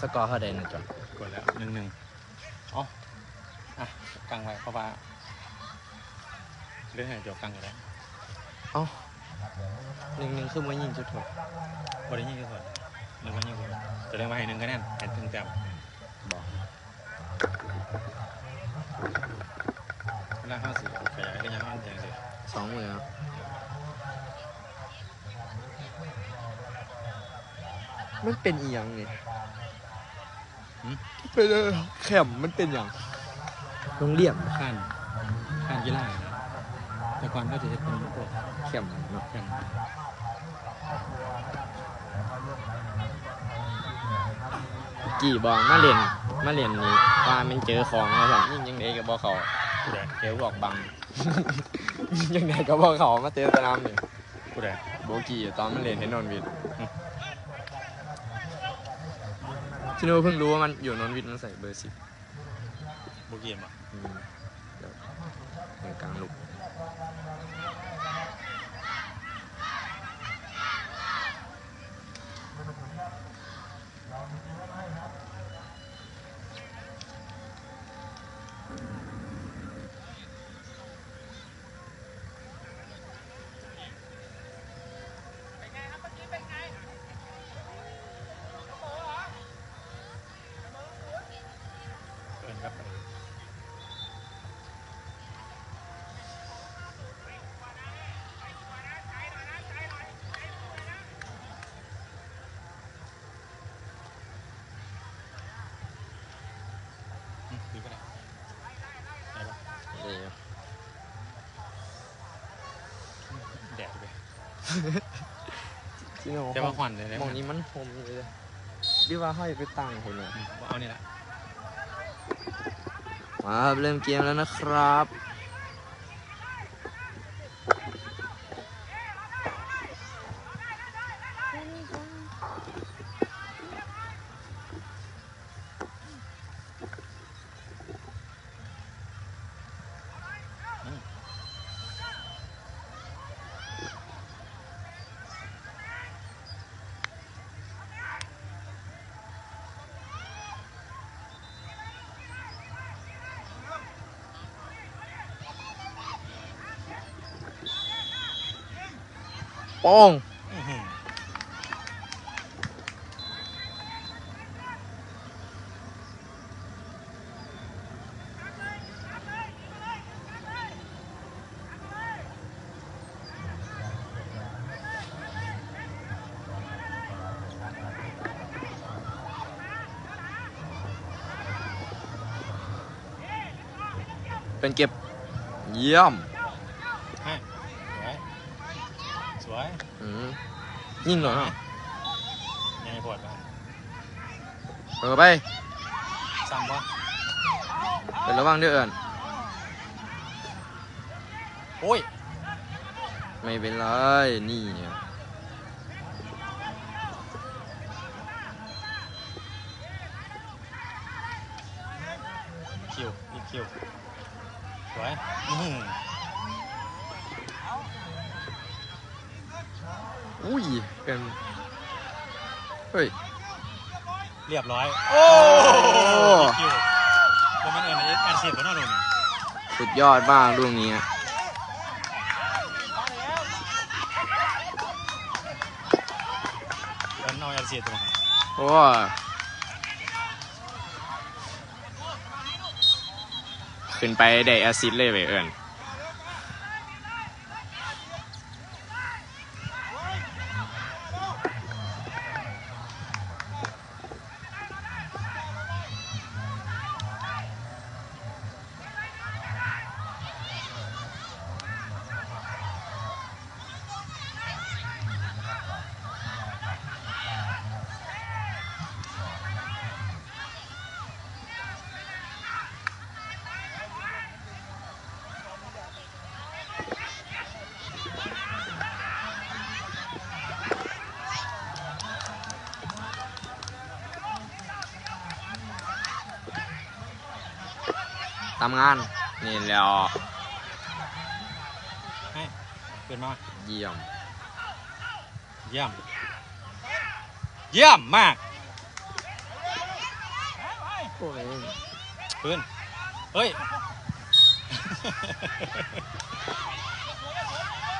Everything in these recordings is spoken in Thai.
สกอร์เท่าใดนะจอนกดแล้วหนึ่งหนึ่งอ๋ออะกังไว้เพราะว่าเรื่องให้เดี๋ยวกังอยู่แล้วเอ้าหนึ่งหนึ่งคือมายิงจุดโทษบริยิงก็ถอดหนึ่งวันยิงก็จะเรียกว่าให้หนึ่งคะแนนให้ถึงแต้มบอกเวลาเข้าสี่ขยายได้ยังเข้าอย่างสิสองมือครับ มันเป็นอีหยังนี่เป็นอะไรแคมมันเป็นอย่างโรงเรียนข้านข้านกีฬานะแต่ก่อนก็จะเป็นพวกแคมเนาะแข่งกี่บอกมาเรียนมาเรียนนี่ว่ามันเจอของมาสั่นยิ่งยังไงก็บอกเขาผู้ใดเดี๋ยวบอกบังยังไงก็บอกเขามาเตะสนามนี่ผู้ใดโบกี้ตอนมันเรียนที่นนท์วิทย์อืม ชิโน่เพิ่งรู้ว่ามันอยู่นนท์วิทย์มันใส่เบอร์สิบบุกเกียมอะอืมเดี๋ยวตรงกลางลูก ชิโน่แต่ว่าควันเลยนะมองนี้มันโฮมเลยดีว่าให้ไปตั้งคนเนี่ยอืมเอานี่แหละมาครับเริ่มเกมแล้วนะครับ โป้งอื้อหือ เป็นเก็บ เยี่ยม ให้สวย สวย อืม ยิงหน่อยเนาะยังไงปวดปะเออไปซ้ำปะเป็นระวังด้วยเอิญโอ้ย ไม่เป็นไร นี่เนี่ย คิวอีกคิวสวยอื้อหือ อุ้ย เป็นเฮ้ย เรียบร้อย โอ้อีกคิวผมมันเอิญแอนเซียตัวน่าลงนี่สุดยอดมากลูกนี้เอิญเอาแอนเซียตัวนี้โอ้ขึ้นไปได้แอสซิสต์เลยไปเอิญ ทำงาน นี่แล้วให้เปลี่ยนมา เยี่ยม เยี่ยม เยี่ยมมากโอ้ยปืนเฮ้ย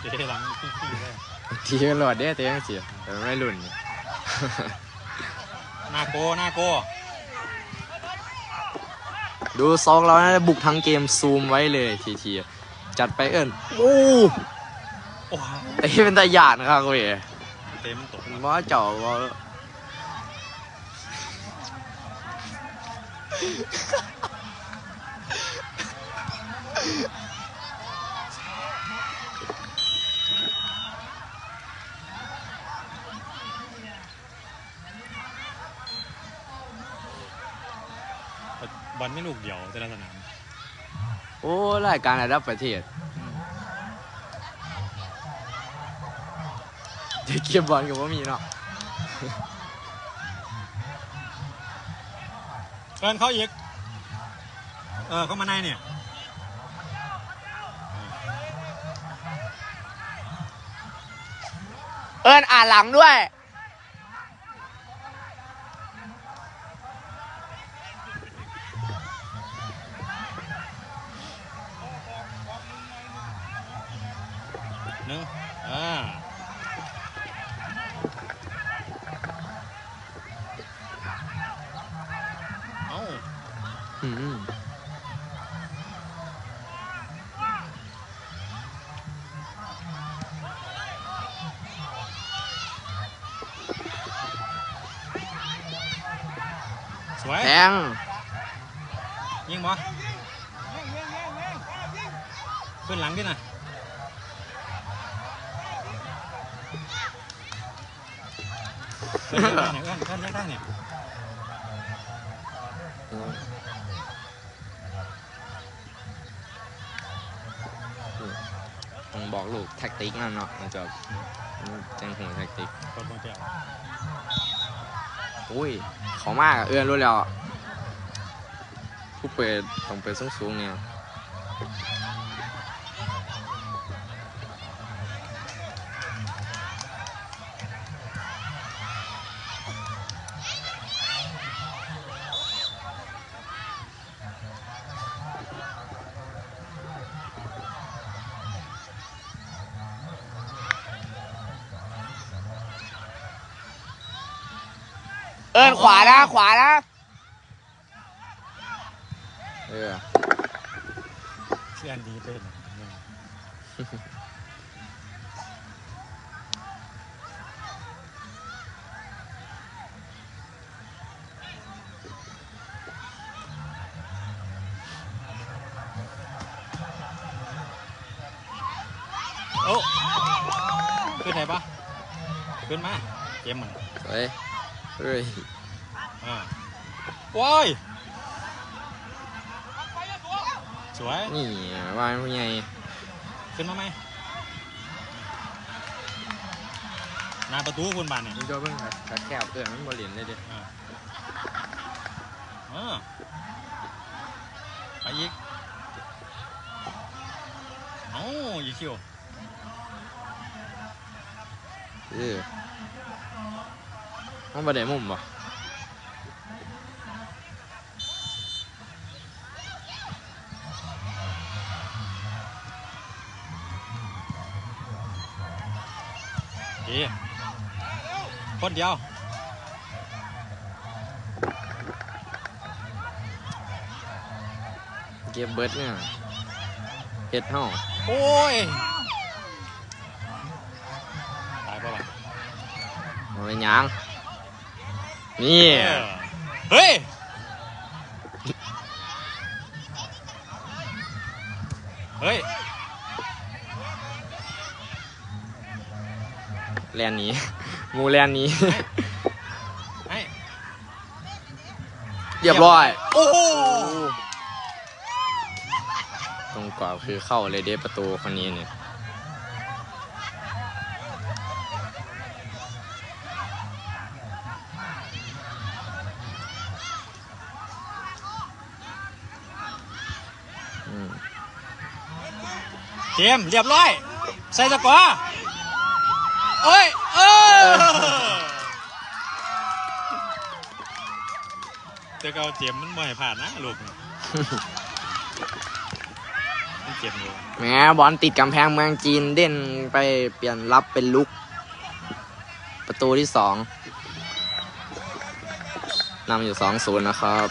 เดี๋ยวหลังขี้ๆเลยทีก็หลอดเด้แต่ยังเสียแต่ไม่รุ่นนี่หน้าโกหน้าโก ดูซองเรานะบุกทั้งเกมซูมไว้เลยทีทีจัดไปเอิญโอ้โอ้โหเต้เป็นตาหยาดนะครับเว้ยเต็มตกว่าเจ้าว่า บอลไม่ลูกเดียวแต่ละสนามโอ้รายการระดับประเทศเด็กเก็บบอลกับว่ามีเนาะเอินเขาอีก เออเข้ามาในเนี่ยเอิญอ่านหลังด้วย สวยแทงยิงบ่ขึ้นหลังดิน่ะเอิ้นได้เนี่ยเอิ้นเอิ้นได้เนี่ยต้องบอกลูกแท็กติกนั่นเนาะมันจะแจ้งหูแท็กติกกดบ อุ้ยเขามากอะเอื้อนรู้แล้วผู้เปิดต้องเปิดสูงสูงๆเนี่ย ขวานะขวานะเออเสียนดีเป็นเนี่ยโอ้ขึ้นไหนปะขึ้นมาเกมมันเฮ้ยเฮ้ยอ่า ว้ายสวย นี่ว่าผู้ใหญ่ขึ้นมาไหมหน้าประตูคุณบานเนี่ยนี่ก็เพิ่งขัดแคบเอื้อนมันบริเวณเลยเดิอ่าอ่าไปอีกเอ้าอีคิวเออมันประเดี๋ยวมุมปะ ดีคนเดียวเกมเบิร์ดเนี่ยเฮ็ดห้องโอ้ยตายปะวะมันเป็นหยังนี่เออเฮ้ย เฮ้ย แลนหนี้หมูแลนหนี้ให้เรียบร้อย โอ้โหตรงกรอบคือเข้าเลยเด้ประตูคนนี้เนี่ยอืมเกมเรียบร้อย ใส่ตะกร้ อเอ้ยเออแต่ก็เอาเจมส์มันบ่ให้ผ่านนะลูกนี่มันเจ็บอยู่แหมบอลติดกำแพงเมืองจีนเด่นไปเปลี่ยนรับเป็นลุก ประตูที่สองนำอยู่สองศูนย์นะครับ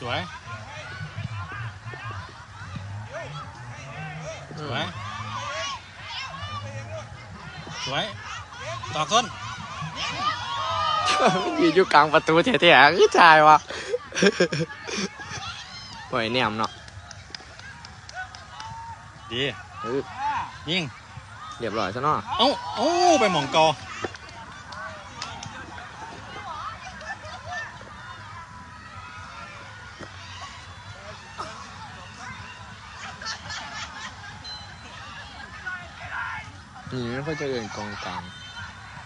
สวย สวย สวย ต่อต้นยืนอยู่กลางประตูเท่ๆคือชายวะโอ้ยเนี่ยมเนาะ ดีเออยิง เรียบร้อยซะเนาะ เอ้า เอ้า ไปหมองกอ นี่ไม่ค่อยจะเดินกองกลาง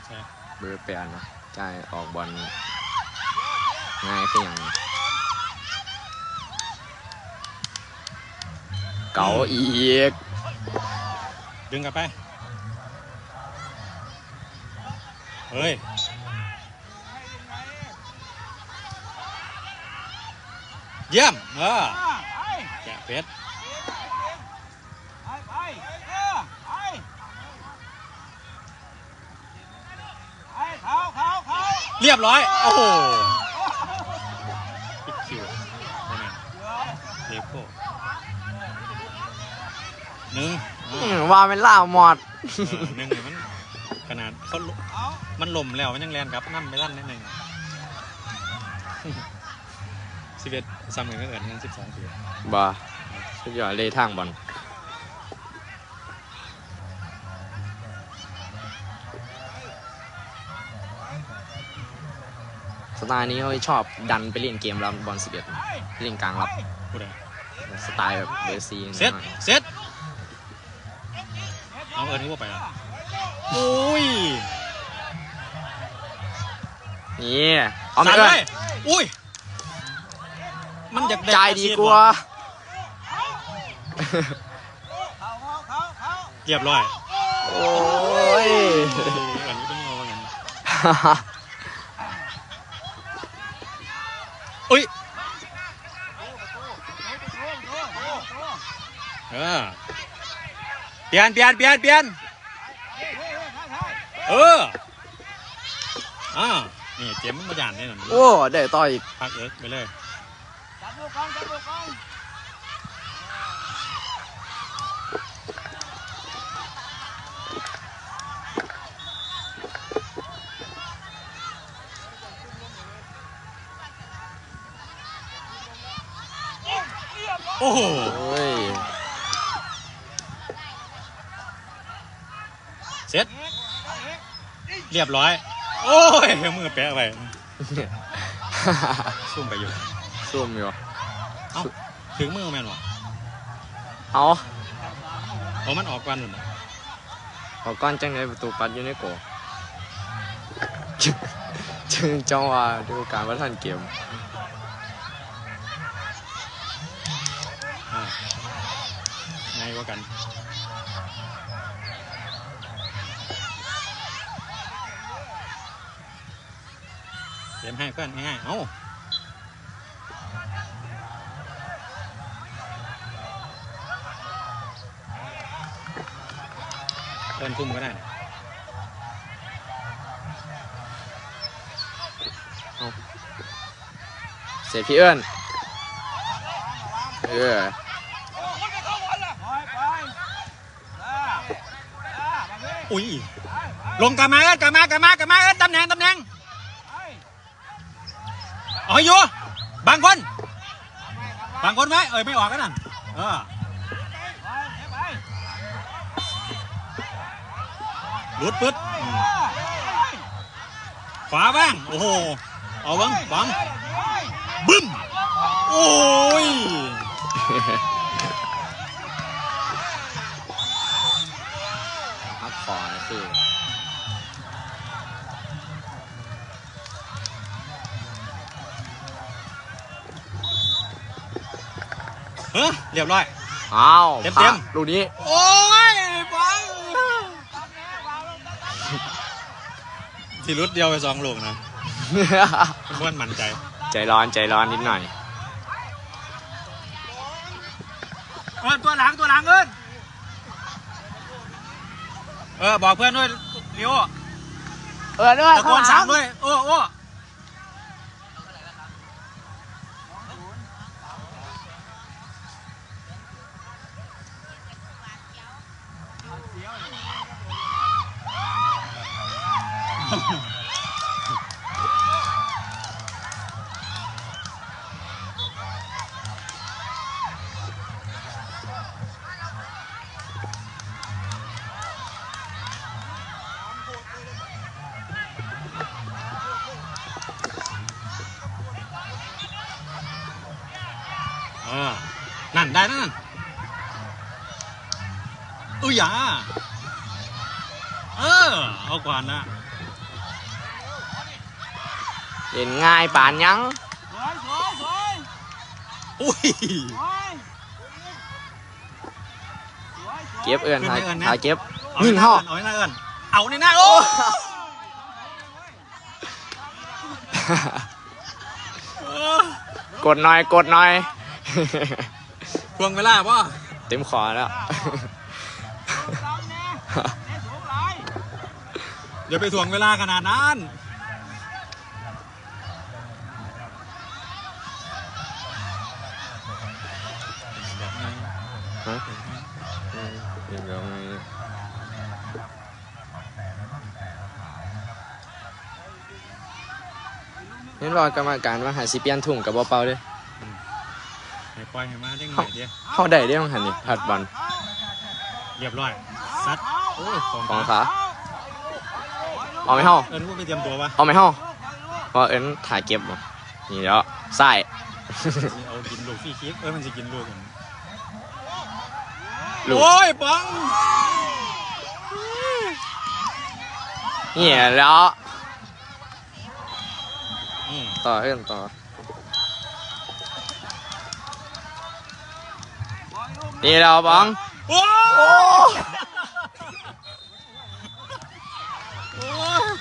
ใช่ เบอร์แปดเนาะจ่ายออกบอลง่ายขึ้นอย่างเก๋าอีก ดึงกลับไป เฮ้ย เยี่ยม เออแกะเพชร เรียบร้อย โอ้โหปิดคิวไม่แม่นเลโก้หนึ่งอ่าอื้อว่าเป็นล่าวหมอดเออหนึ่งเนี่ยมันขนาดเขาลมันลมแล้วมันยังแลนครับนั่ไปลั่นนิดหนึ่งสิบเอ็ดซ้ำกันก็เอิญทั้งสิบสองปีบ่สุดยอดเลยทางบอล สไตล์นี้เขาชอบดันไปเล่นเกมรับบอลสิบเอ็ดเล่นกลางรับพูดเลยสไตล์แบบเบอร์ซีเซ็ตเซ็ตเอาเอิญนึกว่าไปแล้วโอ้ยนี่เอาไม่สั่นเอิเลยอุ้ย มันอยากได้จ่ายดีกว่าเรียบร้อย โอ้ยอันนี้เป็นงงกันอุ้ย เออเป ลี่ยนเปลี่ยนเปลี่ยนเปลี่ยนเอออ่านี่เจมส์มันมาหยานเนี่ยหน่อยโอ้ได้ต่ออีกพักเอิร์กไปเลยโอ้โหโอ้ยเสร็จ เรียบร้อย โอ้ยมือแปะไปซุ่มไปอยู่ซุ่มอยู่เอ้าถึงมือแม่นวะเอาเพราะมันออกกันหนึ่งขอก้อนจังในประตูปัดอยู่ในโกจึงจึงจังหวะดูการว่าทันเกมอ่าง่ายกว่ากัน เกมให้เพื่อนง่ายๆ เอ้าเพื่อนทุ่มก็ได้เสร็จพี่เอิญเอออุ้ยลงกลับมาเอิ้นกลับมากลับมากลับมาเอิ้นตำแหน่งตำแหน่ง เอาให้อยู่บางคน บางคนไหมเอ้ยไม่ออกกันนั่นเออหลุดปึ๊ดขวาบ้าง โอ้โห เอาบ้างบังบึ้ม โอ้ย ฮ้ยเรียบร้อย อ้าวเต็มๆพลาดลูกนี้ โอ้ยปังทีรุดเดียวไปสองลูกนะม้วนมั่นใจ ใจร้อนใจร้อนนิดหน่อย เออตัวหลังตัวหลังเอินเออ บอกเพื่อนด้วยเร็วเออด้วยตะโกนสามด้วย โอ้โอ้ เออ นั่น ได้นั่นอุ้ยอย่า เออ เอาก่อนนะเล่นง่ายปานยังอุ้ยเก็บเอื้อนขึ้นถ่ายให้เอิ้นนะถ่ายเก็บเอายิงในหห่อน้าเอิ้นเอาในหน้าเอินเอาในหน้าโอ้เออกดหน่อยกดหน่อยทวงเวลาป่ะเต็มขอแล้ว อย่าไปทวงเวลาขนาดนั้นแบบนี้ฮะอืมเดี๋ยวมีเห็นว่ากรรมการว่าหาสิเปลี่ยนถุงกับเปล่าๆเด้ให้ปล่อยให้มาได้หน่อยเดียวเข้าได้เด้มั้งหันนี่ผัดบอลเรียบร้อยซัดโอ้ยของของขา เอาไหม่เฮาเอิญว่าไปเตรียมตัวปะเอาไหม่เฮาเพราะเอิ้นถ่ายเก็บบ่นี่แล้วใส่เอากินลูกฟรีคิกเอ้ยมันจะกินลูกกันลูกโอ้ยปังนี่แล้วอืมต่อเอิ้นต่อนี่เราบองโอ้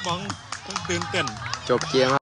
มองต้องตื่นเต้น จบเกมครับ